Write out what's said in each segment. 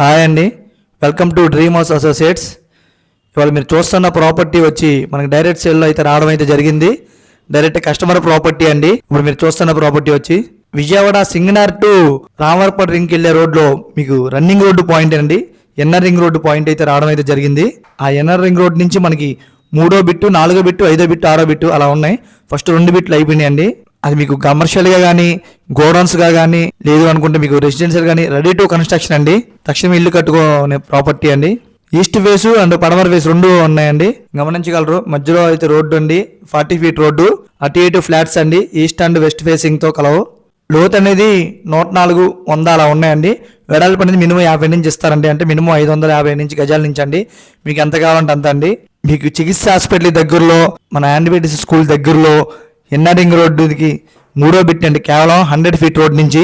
Hi అండి. Welcome to dream house associates ఇవాళ మీరు చూస్తున్న ప్రాపర్టీ వచ్చి మనకి డైరెక్ట్ సేల్లో అయితే రావడం అయితే జరిగింది. డైరెక్ట్ కస్టమర్ ప్రాపర్టీ అండి. ఇప్పుడు మీరు చూస్తున్న ప్రాపర్టీ వచ్చి విజయవాడ సింగనార్ టు రామవరపట్ రింగ్కి వెళ్ళే రోడ్లో మీకు రన్నింగ్ రోడ్డు పాయింట్ అండి. ఎన్ఆర్ రింగ్ రోడ్డు పాయింట్ అయితే రావడం అయితే జరిగింది. ఆ ఎన్ఆర్ రింగ్ రోడ్ నుంచి మనకి మూడో బిట్టు నాలుగో బిట్టు ఐదో బిట్టు ఆరో బిట్టు అలా ఉన్నాయి. ఫస్ట్ రెండు బిట్లు అయిపోయినాయి అండి అది మీకు కమర్షియల్గా కానీ గోడౌన్స్గా కానీ లేదు అనుకుంటే మీకు రెసిడెన్షియల్ కానీ రెడీ టు కన్స్ట్రక్షన్ అండి. తక్షణం ఇల్లు కట్టుకునే ప్రాపర్టీ అండి. ఈస్ట్ ఫేస్ అండ్ పడమర ఫేస్ రెండు ఉన్నాయండి. గమనించగలరు. మధ్యలో అయితే రోడ్డు అండి. Forty feet road. అటు ఇటు ఫ్లాట్స్ అండి. ఈస్ట్ అండ్ వెస్ట్ ఫేసింగ్తో కలవు. లోత్ అనేది నూట నాలుగు వంద అలా ఉన్నాయండి. వెడల్పు అనేది మినిమం యాభై నుంచి ఇస్తారండి. అంటే మినిమం ఐదు వందల యాభై నుంచి గజాల నుంచి అండి. మీకు ఎంత కావాలంటే అంత అండి. మీకు చికిత్స హాస్పిటల్ దగ్గరలో మన యాంటీబయాటిక్స్ స్కూల్ దగ్గరలో ఎన్ఆరింగ్ రోడ్డుకి మూడో బిట్ అండి. కేవలం హండ్రెడ్ ఫీట్ రోడ్ నుంచి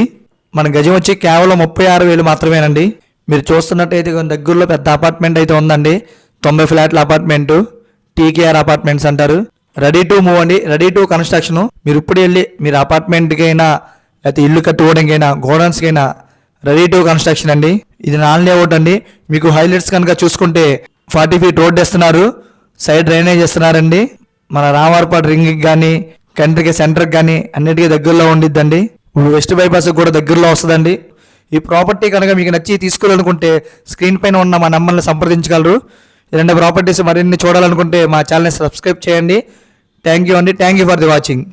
మన గజం వచ్చి కేవలం ముప్పై ఆరు వేలు మాత్రమేనండి. మీరు చూస్తున్నట్టయితే దగ్గరలో పెద్ద అపార్ట్మెంట్ అయితే ఉందండి. తొంభై ఫ్లాట్ల అపార్ట్మెంట్ టీకేఆర్ అపార్ట్మెంట్స్ అంటారు. రెడీ టు మూవ్ అండి. Ready to construction. మీరు ఇప్పుడు వెళ్ళి మీరు అపార్ట్మెంట్కైనా లేకపోతే ఇల్లు కట్టుకోవడానికైనా గోడౌన్స్కైనా రెడీ టు కన్స్ట్రక్షన్ అండి. ఇది నాన్ లేఅవుట్ అండి. మీకు హైలైట్స్ కనుక చూసుకుంటే ఫార్టీ ఫీట్ రోడ్ వేస్తున్నారు. సైడ్ డ్రైనేజ్ ఇస్తున్నారండి మన రామారపాటు రింగ్కి కానీ కంట్రీకి సెంటర్కి కానీ అన్నిటికీ దగ్గరలో ఉండిద్దండి. వెస్ట్ బైపాస్ కూడా దగ్గరలో వస్తుందండి. ఈ ప్రాపర్టీ కనుక మీకు నచ్చి తీసుకోవాలనుకుంటే స్క్రీన్ పైన ఉన్న మా నెంబర్ని సంప్రదించగలరు. రెండు ప్రాపర్టీస్ మరిన్ని చూడాలనుకుంటే మా ఛానల్ని సబ్స్క్రైబ్ చేయండి. థ్యాంక్ యూ అండి. Thank you for the watching.